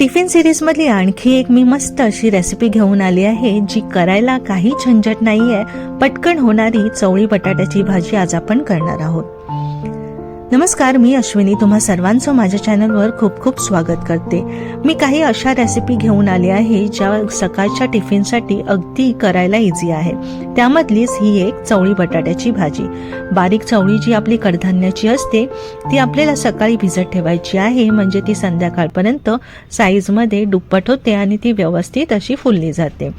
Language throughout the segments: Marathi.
टिफिन सिरीजमधली आणखी एक मी मस्त अशी रेसिपी घेऊन आली आहे जी करायला काही झंझट नाही आहे पटकन होणारी चवळी बटाट्याची भाजी आज आपण करणार आहोत. नमस्कार मी अश्विनी. तुम्हा सर्वांचं माझ्या चॅनलवर खूप खूप स्वागत करते. मी काही अशा रेसिपी घेऊन आली आहे ज्या सकाळच्या टिफिनसाठी अगदी करायला इझी आहे. त्यामधलीच ही एक चवळी बटाट्याची भाजी. बारीक चवळी जी आपली कडधान्याची असते ती आपल्याला सकाळी भिजत ठेवायची आहे म्हणजे ती संध्याकाळपर्यंत साईजमध्ये दुप्पट होते आणि ती व्यवस्थित अशी फुलली जाते.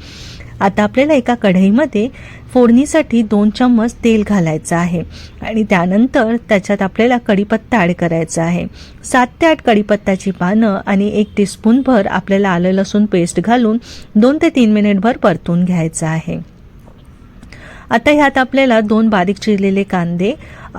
आता आपल्याला एका कढईमध्ये फोडणीसाठी दोन चम्मच तेल घालायचं आहे. आणि त्यानंतर त्याच्यात आपल्याला कढीपत्ता ॲड करायचा आहे. सात ते आठ कढीपत्त्याची पानं आणि एक टीस्पूनभर आपल्याला आलं लसूण पेस्ट घालून दोन ते तीन मिनिटभर परतून घ्यायचं आहे. आता ह्यात आपल्याला दोन बारीक चिरलेले कांदे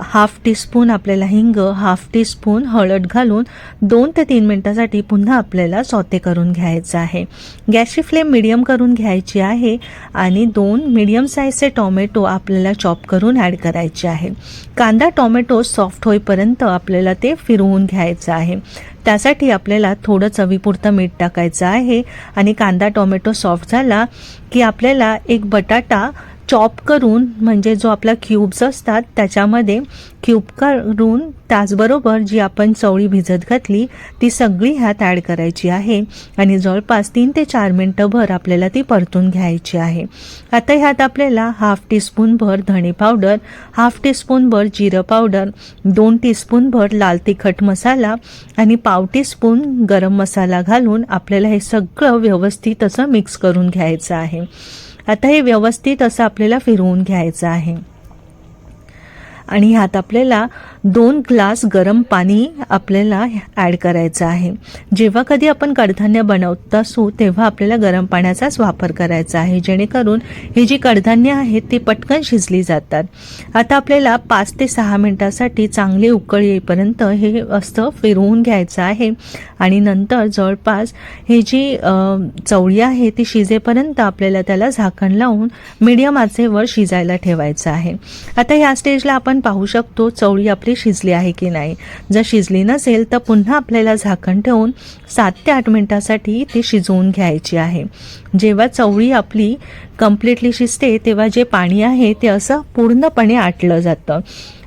हाफ टीस्पून आपल्याला हिंग हाफ टीस्पून हळद घालून दोन ते तीन मिनटासाठी पुन्हा आपल्याला सौते करून घ्यायचं आहे. गॅसची फ्लेम मिडियम करून घ्यायची आहे आणि दोन मिडियम साईजचे टोमॅटो आपल्याला चॉप करून ॲड करायचे आहे. कांदा टोमॅटो सॉफ्ट होईपर्यंत आपल्याला ते फिरवून घ्यायचं आहे. त्यासाठी आपल्याला थोडं चवीपुरतं मीठ टाकायचं आहे आणि कांदा टोमॅटो सॉफ्ट झाला की आपल्याला एक बटाटा चॉप करून म्हणजे जो आपला क्यूब्स असतात त्याच्यामध्ये क्यूब करून त्याचबरोबर जी आपण चवळी भिजत घातली ती सगळी ह्यात ॲड करायची आहे. आणि जवळपास तीन ते चार मिनटंभर आपल्याला ती परतून घ्यायची आहे. आता ह्यात आपल्याला हाफ टीस्पूनभर धणे पावडर हाफ टीस्पूनभर जिरं पावडर दोन टीस्पूनभर लाल तिखट मसाला आणि पाव टीस्पून गरम मसाला घालून आपल्याला हे सगळं व्यवस्थित असं मिक्स करून घ्यायचं आहे. आता हे व्यवस्थित असं आपल्याला फिरवून घ्यायचं आहे. आणि ह्यात आपल्याला दोन ग्लास गरम पाणी आपल्याला ॲड करायचं आहे. जेव्हा कधी आपण कडधान्य बनवत असू तेव्हा आपल्याला गरम पाण्याचाच वापर करायचा आहे. जेणेकरून हे जी कडधान्य आहेत ती पटकन शिजली जातात. आता आपल्याला पाच ते सहा मिनटासाठी चांगली उकळ येईपर्यंत हे असं फिरवून घ्यायचं आहे. आणि नंतर जवळपास हे जी चवळी आहे ती शिजेपर्यंत आपल्याला त्याला झाकण लावून मीडियम आचेवर शिजायला ठेवायचं आहे. आता ह्या स्टेजला आपण पाहू शकतो चवळी आपली शिजली आहे की नाही? जर शिजली नसेल तर पुन्हा आपल्याला झाकण ठेवून सात ते आठ मिनटासाठी ती शिजवून घ्यायची आहे. जेव्हा चवळी आपली कम्प्लिटली शिजते तेव्हा जे पाणी आहे ते असं पूर्णपणे आटलं जातं.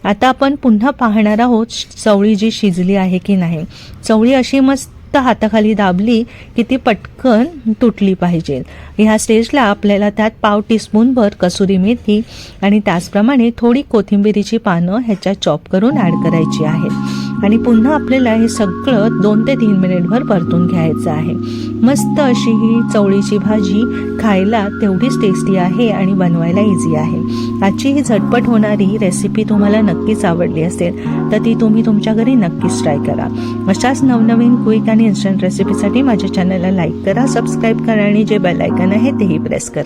आता आपण पुन्हा पाहणार आहोत चवळी जी शिजली आहे की नाही. चवळी अशी मस्त हाताखाली दाबली की ती पटकन तुटली पाहिजे. ह्या स्टेजला आपल्याला त्यात पाव टीस्पूनभर कसुरी मेथी आणि त्याचप्रमाणे थोडी कोथिंबिरीची पानं ह्याच्यात चॉप करून ॲड करायची आहेत आणि पुन्हा आपल्याला हे सगळं दोन ते तीन मिनिटभर परतून घ्यायचं आहे. मस्त अशी ही चवळीची भाजी खायला तेवढीच टेस्टी आहे आणि बनवायला इझी आहे. आजची ही झटपट होणारी रेसिपी तुम्हाला नक्कीच आवडली असेल तर ती तुम्ही तुमच्या घरी नक्कीच ट्राय करा. अशाच नवनवीन क्विक आणि इन्स्टंट रेसिपीसाठी माझ्या चॅनलला लाईक करा सबस्क्राईब करा आणि जे बेल आयकन आहे तेही प्रेस करा.